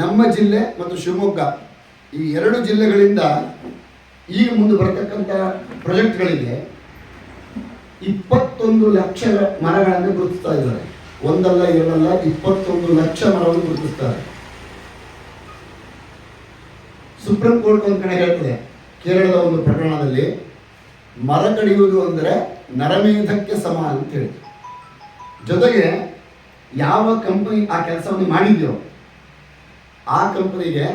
ನಮ್ಮ ಜಿಲ್ಲೆ ಮತ್ತು ಶಿವಮೊಗ್ಗ ಈ ಎರಡು ಜಿಲ್ಲೆಗಳಿಂದ ಈಗ ಮುಂದೆ ಬರತಕ್ಕಂಥ ಪ್ರಾಜೆಕ್ಟ್ಗಳಿಗೆ ಇಪ್ಪತ್ತೊಂದು ಲಕ್ಷ ಮರಗಳನ್ನು ಗುರುತಿಸ್ತಾ ಇದ್ದಾರೆ. ಒಂದಲ್ಲ, ಎರಡಲ್ಲ, ಇಪ್ಪತ್ತೊಂದು ಲಕ್ಷ ಮರವನ್ನು ಗುರುತಿಸ್ತಾರೆ. ಸುಪ್ರೀಂ ಕೋರ್ಟ್ ಒಂದು ಕಡೆ ಹೇಳ್ತದೆ, ಕೇರಳದ ಒಂದು ಪ್ರಕರಣದಲ್ಲಿ ಮರ ಕಡಿಯುವುದು ಅಂದರೆ ನರಮೇಧಕ್ಕೆ ಸಮ ಅಂತ ಹೇಳಿ ಜೊತೆಗೆ ಯಾವ ಕಂಪನಿ ಆ ಕೆಲಸವನ್ನು ಮಾಡಿದ್ಯೋ ಆ ಕಂಪನಿಗೆ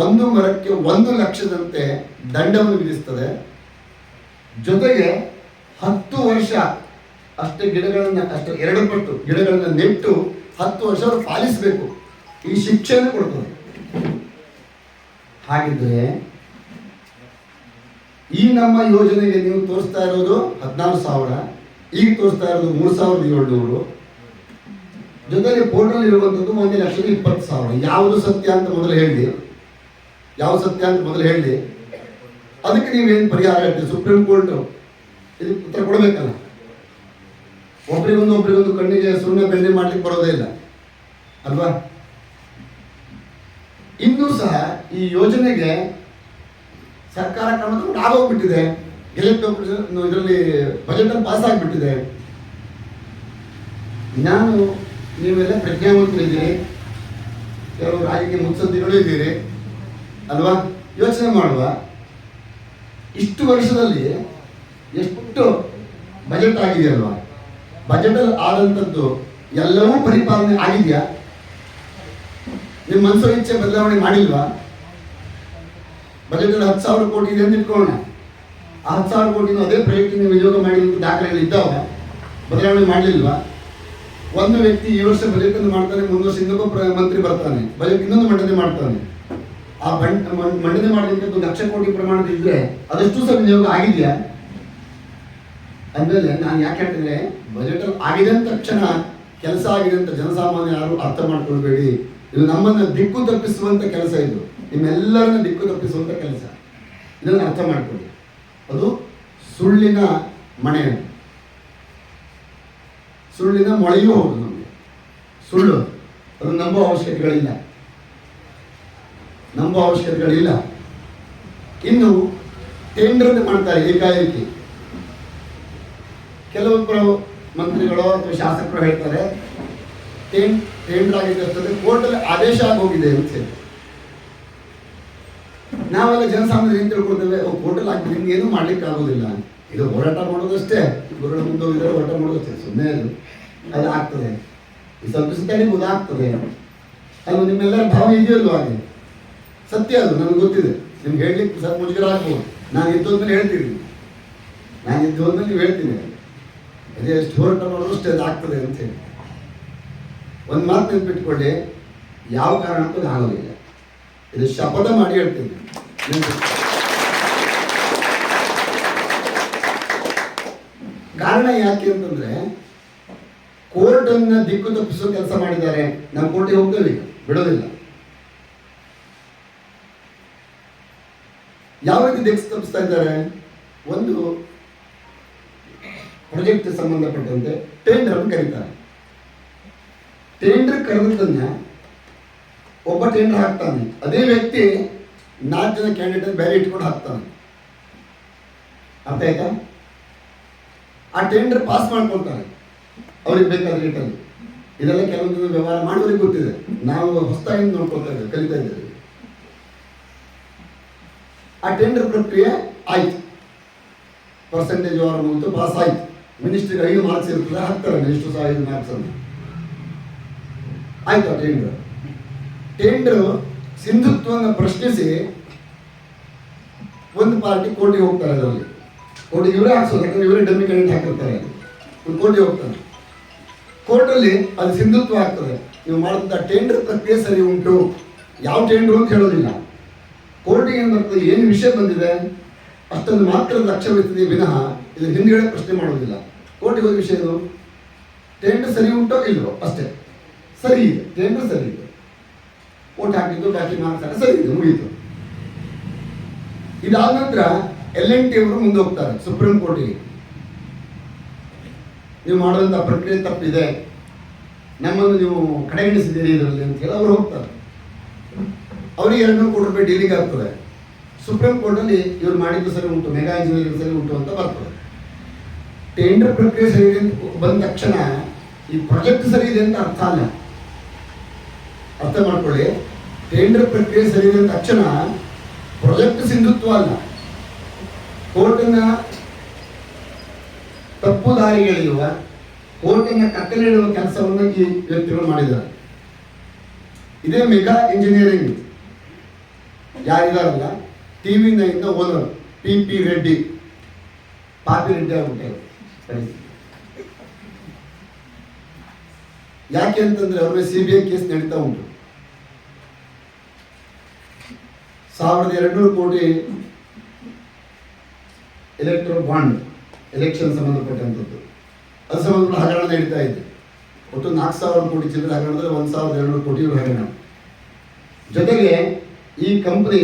ಒಂದು ಮರಕ್ಕೆ ಒಂದು ಲಕ್ಷದಂತೆ ದಂಡವನ್ನು ವಿಧಿಸ್ತದೆ. ಜೊತೆಗೆ ಹತ್ತು ವರ್ಷ ಅಷ್ಟೇ ಗಿಡಗಳನ್ನು, ಅಷ್ಟು ಎರಡು ಪಟ್ಟು ಗಿಡಗಳನ್ನು ನೆಟ್ಟು ಹತ್ತು ವರ್ಷ ಅವರು ಪಾಲಿಸಬೇಕು. ಈ ಶಿಕ್ಷೆಯನ್ನು ಕೊಡ್ತದೆ. ಹಾಗಿದ್ರೆ ಈ ನಮ್ಮ ಯೋಜನೆಗೆ ನೀವು ತೋರಿಸ್ತಾ ಇರೋದು ಹದಿನಾರು ಸಾವಿರ, ಈಗ ತೋರಿಸ್ತಾ ಇರೋದು ಮೂರು ಸಾವಿರದ ಏಳ್ನೂರು. ಜೊತೆಗೆ ಪೋರ್ಟಲ್ ಇರುವಂಥದ್ದು ಒಂದು ಲಕ್ಷದ ಇಪ್ಪತ್ತು ಸಾವಿರ. ಯಾವುದು ಸತ್ಯ ಅಂತ ಮೊದಲು ಹೇಳಿ. ಯಾವ ಸತ್ಯ ಅಂತ ಮೊದಲು ಹೇಳಿ. ಅದಕ್ಕೆ ನೀವೇನು ಪರಿಹಾರ ಹೇಳ್ತೀವಿ ಸುಪ್ರೀಂ ಕೋರ್ಟ್ ಇದಕ್ಕೆ ಉತ್ತರ ಕೊಡಬೇಕಲ್ಲ? ಒಬ್ರಿಗೊಂದು ಒಬ್ರಿಗೊಂದು ಕಣ್ಣಿಗೆ ಸುಮ್ಮನೆ ಬೆಣ್ಣೆ ಮಾಡ್ಲಿಕ್ಕೆ ಬರೋದೇ ಇಲ್ಲ. ಅಲ್ವಾ? ಇನ್ನೂ ಸಹ ಈ ಯೋಜನೆಗೆ ಸರ್ಕಾರ ಕ್ರಮ ತಗೊಂಡು ಆಗೋಗ್ಬಿಟ್ಟಿದೆ ಇದರಲ್ಲಿ ಬಜೆಟ್ ಪಾಸ್ ಆಗಿಬಿಟ್ಟಿದೆ. ನಾನು ನೀವೆಲ್ಲ ಪ್ರಜ್ಞಾವಂತರಿದ್ದೀರಿ. ಕೆಲವು ರಾಜಕೀಯ ಮುತ್ಸದ್ದಿಗಳು ಇದ್ದೀರಿ. ಅಲ್ವಾ? ಯೋಚನೆ ಮಾಡುವ. ಇಷ್ಟು ವರ್ಷದಲ್ಲಿ ಎಷ್ಟು ಬಜೆಟ್ ಆಗಿದೆಯಲ್ವಾ ಬಜೆಟಲ್ಲಿ ಆದಂಥದ್ದು ಎಲ್ಲವೂ ಪರಿಪಾಲನೆ ಆಗಿದೆಯಾ? ನಿಮ್ಮ ಮನಸ್ಸು ಇಚ್ಛೆ ಬದಲಾವಣೆ ಮಾಡಿಲ್ವಾ? ಬಜೆಟಲ್ಲಿ ಹತ್ತು ಸಾವಿರ ಕೋಟಿ ಇದೆ ಅಂತ ಇಟ್ಕೊಳ್ಳೋಣ. ಆ ಹತ್ತು ಸಾವಿರ ಕೋಟಿನ ಅದೇ ಪ್ರಯತ್ನ ನೀವು ಯೋಗ ಮಾಡಿದ ದಾಖಲೆಗಳು ಇದ್ದಾವ? ಬದಲಾವಣೆ ಮಾಡಲಿಲ್ವಾ? ಒಂದು ವ್ಯಕ್ತಿ ಈ ವರ್ಷ ಬಜೆಟ್ ಅನ್ನು ಮಾಡ್ತಾನೆ, ಮುಂದೆ ವರ್ಷ ಇನ್ನೊಬ್ಬ ಮಂತ್ರಿ ಬರ್ತಾನೆ. ಬಜೆಟ್ ಇನ್ನೊಂದು ಮಂಡನೆ ಮಾಡ್ತಾನೆ. ಆ ಮಂಡನೆ ಮಾಡಲಿಕ್ಕೆ ಒಂದು ಲಕ್ಷ ಕೋಟಿ ಪ್ರಮಾಣದ ಇದ್ರೆ ಅದಷ್ಟು ಸಹ ನಿಯೋಗ ಆಗಿದೆಯಾ? ಅಂದಮೇಲೆ ನಾನು ಯಾಕೆ ಹೇಳ್ತೇನೆ ಬಜೆಟ್ ಆಗಿದೆ ಅಂದ ತಕ್ಷಣ ಕೆಲಸ ಆಗಿದೆ ಅಂತ ಜನಸಾಮಾನ್ಯ ಯಾರು ಅರ್ಥ ಮಾಡ್ಕೊಳ್ಬೇಡಿ. ಇದು ನಮ್ಮನ್ನ ದಿಕ್ಕು ತಪ್ಪಿಸುವಂತ ಕೆಲಸ ಇದು. ನಿಮ್ಮೆಲ್ಲರನ್ನ ದಿಕ್ಕು ತಪ್ಪಿಸುವಂತ ಕೆಲಸ. ಇದನ್ನು ಅರ್ಥ ಮಾಡ್ಕೊಳ್ಳಿ ಅದು ಸುಳ್ಳಿನ ಮನೆ. ಸುಳ್ಳಿನ ಮೊಳೆಯೂ ಹೋಗುದು ನಮಗೆ. ಸುಳ್ಳು, ಅದು ನಂಬುವ ಅವಶ್ಯಕತೆಗಳಿಲ್ಲ. ನಂಬುವ ಅವಶ್ಯಕತೆಗಳಿಲ್ಲ. ಇನ್ನು ಟೆಂಡರ್ ಮಾಡ್ತಾರೆ ಏಕಾಏಕಿ. ಕೆಲವೊಬ್ಬರು ಮಂತ್ರಿಗಳು ಅಥವಾ ಶಾಸಕರು ಹೇಳ್ತಾರೆ ಟೆಂಡರ್ ಆಗಿರ್ತದೆ ಕೋರ್ಟಲ್ಲಿ ಆದೇಶ ಆಗೋಗಿದೆ ಅಂತ ಹೇಳಿ. ನಾವೆಲ್ಲ ಜನಸಾಮಾನ್ಯರು ಏನು ತಿಳ್ಕೊಳ್ತೇವೆ ಕೋರ್ಟಲ್ಲಿ ಆಗಿ ನಿಮ್ಗೆ ಏನೂ ಮಾಡ್ಲಿಕ್ಕೆ ಆಗೋದಿಲ್ಲ ಇದು ಹೋರಾಟ ಮಾಡೋದಷ್ಟೇ. ಮುಂದೆ ಹೋಗಿದ್ರೆ ಹೋರಾಟ ಮಾಡೋದಷ್ಟೇ ಸುಮ್ಮನೆ ಅದು ಅದು ಆಗ್ತದೆ. ಸ್ವಲ್ಪ ತಡಿಬೋದು ಆಗ್ತದೆ. ಅದು ನಿಮ್ಮೆಲ್ಲರ ಭಾವ ಇದೆಯಲ್ಲ ಹಾಗೆ? ಸತ್ಯ ಅದು, ನನಗೆ ಗೊತ್ತಿದೆ. ನಿಮ್ಗೆ ಹೇಳಲಿಕ್ಕೆ ಸ್ವಲ್ಪ ಮುಜುಗರ ಆಗ್ಬೋದು. ನಾನು ಇದ್ದು ಹೇಳ್ತೀನಿ. ನಾನು ಇದ್ದು ನೀವು ಹೇಳ್ತೀನಿ. ಅದೇ ಎಷ್ಟು ಹೋರಾಟ ಮಾಡೋದು ಅಷ್ಟು ಅದು ಆಗ್ತದೆ ಅಂತ ಹೇಳಿ. ಒಂದು ಮಾತು ನೆನ್ಪಿಟ್ಕೊಳ್ಳಿ. ಯಾವ ಕಾರಣಕ್ಕೂ ಆಗೋದಿಲ್ಲ. ಇದು ಶಪಥ ಮಾಡಿ ಹೇಳ್ತೀನಿ. ಕಾರಣ ಯಾಕೆ ಅಂತಂದ್ರೆ ಕೋರ್ಟ್ ಅನ್ನ ದಿಕ್ಕು ತಪ್ಪಿಸೋ ಕೆಲಸ ಮಾಡಿದ್ದಾರೆ. ನಮ್ಮ ಕೋರ್ಟಿಗೆ ಹೋಗ್ತೇವೆ ಬಿಡೋದಿಲ್ಲ. ಯಾವ ರೀತಿ ದಿಕ್ಕು ತಪ್ಪಿಸ್ತಾ ಇದ್ದಾರೆ? ಒಂದು ಪ್ರಾಜೆಕ್ಟ್ ಸಂಬಂಧಪಟ್ಟಂತೆ ಟೆಂಡರ್ ಅನ್ನು ಕರೀತಾರೆ. ಟೆಂಡರ್ ಕರೆದನ್ನ ಒಬ್ಬ ಟೆಂಡರ್ ಹಾಕ್ತಾನೆ. ಅದೇ ವ್ಯಕ್ತಿ ನಾಲ್ಕು ಜನ ಕ್ಯಾಂಡಿಡೇಟ್ ಬೇರೆ ಇಟ್ಕೊಂಡು ಹಾಕ್ತಾನೆ. ಅರ್ಥ ಆಯ್ತಾ? ಆ ಟೆಂಡರ್ ಪಾಸ್ ಮಾಡ್ಕೊಳ್ತಾರೆ ಅವ್ರಿಗೆ ಬೇಕಾದ ರೇಟಲ್ಲಿ ಇದೆಲ್ಲ ಕೆಲವೊಂದು ವ್ಯವಹಾರ ಮಾಡೋರಿಗೆ ಗೊತ್ತಿದೆ. ನಾವು ಹೊಸದಾಗಿ ನೋಡ್ಕೊಳ್ತಾ ಇದ್ದೇವೆ, ಕಲಿತಾ ಇದ್ದೇವೆ. ಆ ಟೆಂಡರ್ ಪ್ರಕ್ರಿಯೆ ಆಯ್ತು. ಪರ್ಸೆಂಟೇಜ್ ಅವರ ಮುಗಿತು ಪಾಸ್ ಆಯ್ತು. ಮಿನಿಸ್ಟ್ರಿಗೆ ಐದು ಮಾರ್ಕ್ಸ್ ಇರ್ತದೆ ಹಾಕ್ತಾರೆ ಮಿನಿಸ್ಟರ್ ಸಹ ಐದು ಮಾರ್ಕ್ಸ್ ಅನ್ನು ಆಯ್ತು ಆ ಟೆಂಡರ್ ಟೆಂಡರ್ ಸಿಂಧುತ್ವವನ್ನು ಪ್ರಶ್ನಿಸಿ ಒಂದು ಪಾರ್ಟಿ ಕೋರ್ಟಿಗೆ ಹೋಗ್ತಾರೆ ಅದರಲ್ಲಿ ಕೋರ್ಟಿಗೆ ಇವರೇ ಹಾಕ್ಸೋದು ಯಾಕಂದ್ರೆ ಇವರೇ ಡಮ್ಮಿ ಕ್ಯಾಂಡಿಡೇಟ್ ಹಾಕಿರ್ತಾರೆ. ಒಂದು ಕೋರ್ಟಿಗೆ ಹೋಗ್ತಾನೆ ಕೋರ್ಟಲ್ಲಿ ಅದು ಸಿಂಧುತ್ವ ಆಗ್ತದೆ. ನೀವು ಮಾಡಿದಂಥ ಟೆಂಡರ್ ಪ್ರಕ್ರಿಯೆ ಸರಿ ಉಂಟು. ಯಾವ ಟೆಂಡರ್ ಅಂತ ಹೇಳೋದಿಲ್ಲ. ಕೋರ್ಟಿಗೆ ಏನು ಬರ್ತದೆ, ಏನು ವಿಷಯ ಬಂದಿದೆ, ಅಷ್ಟೊಂದು ಮಾತ್ರ ಲಕ್ಷ್ಯವಿರ್ತದೆ ವಿನಃ ಇದು ಹಿಂದ್ಗಡೆ ಪ್ರಶ್ನೆ ಮಾಡೋದಿಲ್ಲ. ಕೋರ್ಟಿಗೆ ಹೋದ ವಿಷಯ ಏನು? ಟೆಂಡರ್ ಸರಿ ಉಂಟೋ ಇಲ್ವೋ? ಅಷ್ಟೇ. ಸರಿ ಇದೆ. ಟೆಂಡರ್ ಸರಿ ಇದೆ. ಓಟ್ ಹಾಕಿದ್ದು ಮಾರ್ಕ್ಸ್ ಸರಿ ಇದೆ, ಮುಗೀತು. ಇದಾದ ನಂತರ ಎಲ್ ಎನ್ ಟಿ ಅವರು ಮುಂದೆ ಹೋಗ್ತಾರೆ ಸುಪ್ರೀಂ ಕೋರ್ಟಿಗೆ ನೀವು ಮಾಡುವಂಥ ಪ್ರಕ್ರಿಯೆ ತಪ್ಪಿದೆ. ನಮ್ಮನ್ನು ನೀವು ಕಡೆಗಣಿಸಿದ್ದೀರಿ ಇದರಲ್ಲಿ ಅಂತ ಹೇಳಿ ಅವರು ಹೋಗ್ತಾರೆ. ಅವರಿಗೆ ಎರಡು ಕೋಟಿ ರೂಪಾಯಿ ಡೀಲಿಂಗ್ ಆಗ್ತದೆ. ಸುಪ್ರೀಂ ಕೋರ್ಟಲ್ಲಿ ಇವ್ರು ಮಾಡಿದ್ದು ಸರಿ ಉಂಟು ಮೆಗಾ ಇಂಜಿನಿಯರಿಂಗ್ ಸರಿ ಉಂಟು ಅಂತ ಬರ್ತದೆ. ಟೆಂಡರ್ ಪ್ರಕ್ರಿಯೆ ಸರಿ ಬಂದ ತಕ್ಷಣ ಈ ಪ್ರಾಜೆಕ್ಟ್ ಸರಿ ಇದೆ ಅಂತ ಅರ್ಥ ಅಲ್ಲ. ಅರ್ಥ ಮಾಡ್ಕೊಳ್ಳಿ. ಟೆಂಡರ್ ಪ್ರಕ್ರಿಯೆ ಸರಿ ಇದೆ ತಕ್ಷಣ ಪ್ರಾಜೆಕ್ಟ್ ಸಿಂಧುತ್ವ ಅಲ್ಲ. ಕೋರ್ಟಿನ ತಪ್ಪು ದಾರಿಗಳಿರುವ, ಕೋರ್ಟಿನ ಕತ್ತಲಿಡುವ ಕೆಲಸವನ್ನು ಈ ವ್ಯಕ್ತಿಗಳು ಮಾಡಿದ್ದಾರೆ. ಇದೇ mega engineering ಯಾರಿದಾರಲ್ಲ? T V nine owner, P P Reddy. Papi Reddy ಆಗ್ಬಿಟ್ಟಾರೆ. ಯಾಕೆ ಅಂತಂದ್ರೆ ಅವ್ರ ಸಿ ಬಿ ಐ ಕೇಸ್ ನಡೀತಾ ಉಂಟು. ಸಾವಿರದ ಎರಡುನೂರು ಕೋಟಿ ಎಲೆಕ್ಟ್ರೋ ಬಾಂಡ್ ಎಲೆಕ್ಷನ್ ಸಂಬಂಧಪಟ್ಟಂಥದ್ದು. ಅದು ಸಂಬಂಧಪಟ್ಟ ಹಗರಣ ನಡೀತಾ ಇದೆ. ಒಟ್ಟು ನಾಲ್ಕು ಸಾವಿರ ಕೋಟಿ ಚಿಲ್ಲರೆ ಹಗರಣದಲ್ಲಿ ಒಂದು ಸಾವಿರದ ಎರಡುನೂರು ಕೋಟಿ ಹಗರಣ. ಜೊತೆಗೆ ಈ ಕಂಪ್ನಿ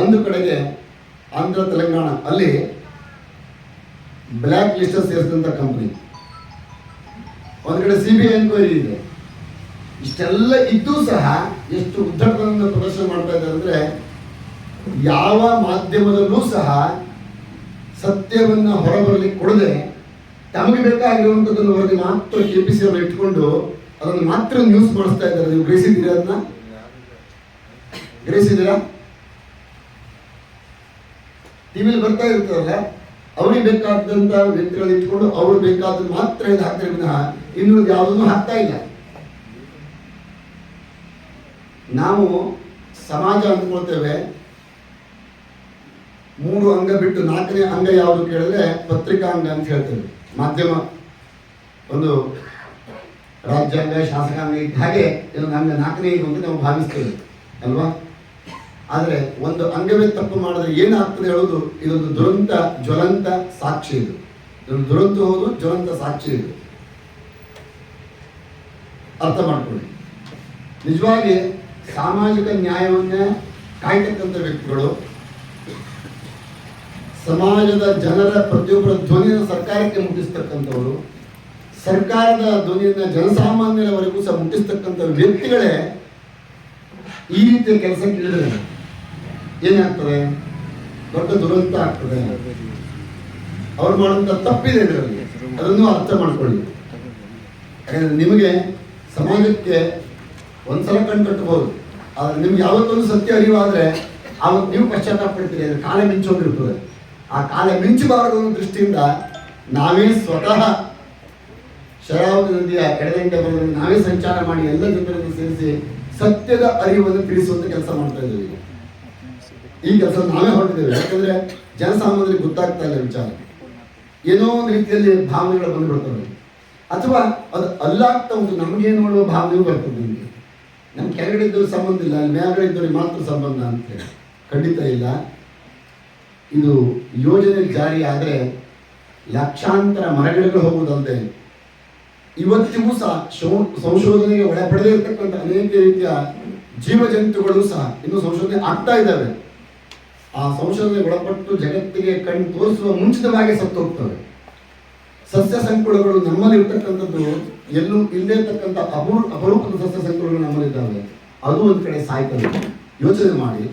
ಒಂದು ಕಡೆಗೆ ಆಂಧ್ರ, ತೆಲಂಗಾಣ ಅಲ್ಲಿ ಬ್ಲ್ಯಾಕ್ ಲಿಸ್ಟ್ ಸೇರಿಸಿದಂಥ ಕಂಪ್ನಿ ಒಂದು ಕಡೆ ಸಿ ಬಿ ಐ ಎನ್ಕ್ವೈರಿ ಇದೆ. ಇಷ್ಟೆಲ್ಲ ಇದ್ದೂ ಸಹ ಎಷ್ಟು ಉದ್ದಟದಿಂದ ಪ್ರದರ್ಶನ ಮಾಡ್ತಾ ಇದ್ದಾರೆ ಅಂದರೆ ಯಾವ ಮಾಧ್ಯಮದಲ್ಲೂ ಸಹ ಸತ್ಯವನ್ನ ಹೊರಬರಲಿಕ್ಕೆ ಕೊಡದೆ ತಮಗೆ ಬೇಕಾಗಿರುವಂಥದ್ದನ್ನು ವರದಿ ಮಾತ್ರ ಕೆ ಪಿ ಸಿ ಅವರು ಇಟ್ಕೊಂಡು ಅದನ್ನು ಮಾತ್ರ ನ್ಯೂಸ್ ಮಾಡಿಸ್ತಾ ಇದ್ದಾರೆ. ನೀವು ಗ್ರಹಿಸಿದ್ದೀರಾ ಅದನ್ನ? ಗ್ರಹಿಸಿದ್ದೀರಾ? ಟಿವಿಲಿ ಬರ್ತಾ ಇರ್ತಾರಲ್ಲ, ಅವ್ರಿಗೆ ಬೇಕಾದಂತ ವ್ಯಕ್ತಿಗಳನ್ನ ಇಟ್ಕೊಂಡು ಅವ್ರು ಬೇಕಾದ ಮಾತ್ರ ಇದು ಹಾಕ್ತಾರೆ. ವಿನಃ ಇನ್ನು ಯಾವುದನ್ನು ಹಾಕ್ತಾ ಇಲ್ಲ. ನಾವು ಸಮಾಜ ಅಂದ್ಕೊಳ್ತೇವೆ ಮೂರು ಅಂಗ ಬಿಟ್ಟು ನಾಲ್ಕನೇ ಅಂಗ ಯಾವುದು ಕೇಳಿದ್ರೆ ಪತ್ರಿಕಾ ಅಂಗ ಅಂತ ಹೇಳ್ತೇವೆ ಮಾಧ್ಯಮ, ಒಂದು ರಾಜ್ಯಾಂಗ, ಶಾಸಕಾಂಗ ಇದ್ದ ಹಾಗೆ ಇದೊಂದು ಅಂಗ ನಾಲ್ಕನೇ ಇದು ಅಂತ ನಾವು ಭಾವಿಸ್ತೇವೆ, ಅಲ್ವಾ? ಆದರೆ ಒಂದು ಅಂಗವೇ ತಪ್ಪು ಮಾಡಿದ್ರೆ ಏನಾಗ್ತದೆ ಹೇಳೋದು? ಇದೊಂದು ದುರಂತ, ಜ್ವಲಂತ ಸಾಕ್ಷಿ ಇದು. ಇದೊಂದು ದುರಂತ ಹೌದು, ಜ್ವಲಂತ ಸಾಕ್ಷಿ ಇದು. ಅರ್ಥ ಮಾಡ್ಕೊಳ್ಳಿ. ನಿಜವಾಗಿ ಸಾಮಾಜಿಕ ನ್ಯಾಯವನ್ನ ಕಾಯ್ತಕ್ಕಂಥ ವ್ಯಕ್ತಿಗಳು ಸಮಾಜದ ಜನರ ಪ್ರತಿಯೊಬ್ಬರ ಧ್ವನಿಯನ್ನು ಸರ್ಕಾರಕ್ಕೆ ಮುಟ್ಟಿಸ್ತಕ್ಕಂಥವರು, ಸರ್ಕಾರದ ಧ್ವನಿಯನ್ನ ಜನಸಾಮಾನ್ಯರವರೆಗೂ ಸಹ ಮುಟ್ಟಿಸ್ತಕ್ಕಂಥ ವ್ಯಕ್ತಿಗಳೇ ಈ ರೀತಿಯ ಕೆಲಸಕ್ಕೆ ಇಳಿದ್ರೆ ಏನಾಗ್ತದೆ? ದೊಡ್ಡ ದುರಂತ ಆಗ್ತದೆ. ಅವ್ರು ಮಾಡುವಂಥ ತಪ್ಪಿದೆ ಇದರಲ್ಲಿ. ಅದನ್ನು ಅರ್ಥ ಮಾಡ್ಕೊಳ್ಳಿ. ಯಾಕಂದ್ರೆ ನಿಮಗೆ ಸಮಾಜಕ್ಕೆ ಒಂದ್ಸಲ ಕಣ್ಣು ಕಟ್ಟಬಹುದು ಆದ್ರೆ ನಿಮ್ಗೆ ಯಾವತ್ತೊಂದು ಸತ್ಯ ಅರಿವಾದ್ರೆ ಅವತ್ತು ನೀವು ಪಶ್ಚಾತ್ತಾಪ ಪಡ್ತೀರಿ ಕಾಲ ಮಿಂಚೋಗಿರ್ತದೆ. ಆ ಕಾಲ ಮಿಂಚಬಾರದು ಅನ್ನೋ ದೃಷ್ಟಿಯಿಂದ ನಾವೇ ಸ್ವತಃ ಶರಾವತಿ ನದಿಯ ಎಡದಂಡೆ ಬರೋದನ್ನು ನಾವೇ ಸಂಚಾರ ಮಾಡಿ ಎಲ್ಲ ಜನರನ್ನು ಸೇರಿಸಿ ಸತ್ಯದ ಅರಿವನ್ನು ತಿಳಿಸುವಂತ ಕೆಲಸ ಮಾಡ್ತಾ ಇದ್ದೀವಿ. ಈ ಕೆಲಸ ನಾವೇ ಹೊರಟಿದ್ದೇವೆ. ಯಾಕಂದ್ರೆ ಜನಸಾಮಾನ್ಯರಿಗೆ ಗೊತ್ತಾಗ್ತಾ ಇಲ್ಲ ವಿಚಾರ. ಏನೋ ಒಂದು ರೀತಿಯಲ್ಲಿ ಭಾವನೆಗಳು ಬಂದ್ಬಿಡ್ತವೆ. ಅಥವಾ ಅದು ಅಲ್ಲಾಗ್ತಾ ಉಂಟು ನಮಗೇನು ಮಾಡುವ ಭಾವನೆಯೂ ಬರ್ತದೆ ನಿಮಗೆ. ನಮ್ಮ ಕೆಳಗಡೆ ಇದ್ದವ್ರಿಗೆ ಸಂಬಂಧ ಇಲ್ಲ ಮೇಲ್ಗಡೆ ಇದ್ದವ್ರಿಗೆ ಮಾತ್ರ ಸಂಬಂಧ ಅಂತ ಹೇಳಿ. ಖಂಡಿತ ಇಲ್ಲ. ಇದು ಯೋಜನೆ ಜಾರಿ ಆದರೆ ಲಕ್ಷಾಂತರ ಮರಗಿಡಗಳು ಹೋಗುವುದಲ್ಲದೆ ಇವತ್ತಿಗೂ ಸಹ ಸಂಶೋಧನೆಗೆ ಒಳಪಡದೇ ಇರತಕ್ಕಂಥ ಅನೇಕ ರೀತಿಯ ಜೀವಜಂತುಗಳು ಸಹ ಇನ್ನು ಸಂಶೋಧನೆ ಆಗ್ತಾ ಇದ್ದಾವೆ. ಆ ಸಂಶೋಧನೆಗೆ ಒಳಪಟ್ಟು ಜಗತ್ತಿಗೆ ಕಣ್ಣು ತೋರಿಸುವ ಮುಂಚಿತವಾಗಿ ಸತ್ತು ಹೋಗ್ತವೆ. ಸಸ್ಯ ಸಂಕುಲಗಳು ನಮ್ಮಲ್ಲಿ ಇರ್ತಕ್ಕಂಥದ್ದು ಎಲ್ಲೂ ಇಲ್ಲದೇ ಇರ್ತಕ್ಕಂಥ ಅಪರೂ ಅಪರೂಪದ ಸಸ್ಯ ಸಂಕುಲಗಳು ನಮ್ಮಲ್ಲಿದ್ದಾವೆ. ಅದು ಒಂದು ಕಡೆ ಸಾಯ್ತದೆ. ಯೋಚನೆ ಮಾಡಿ.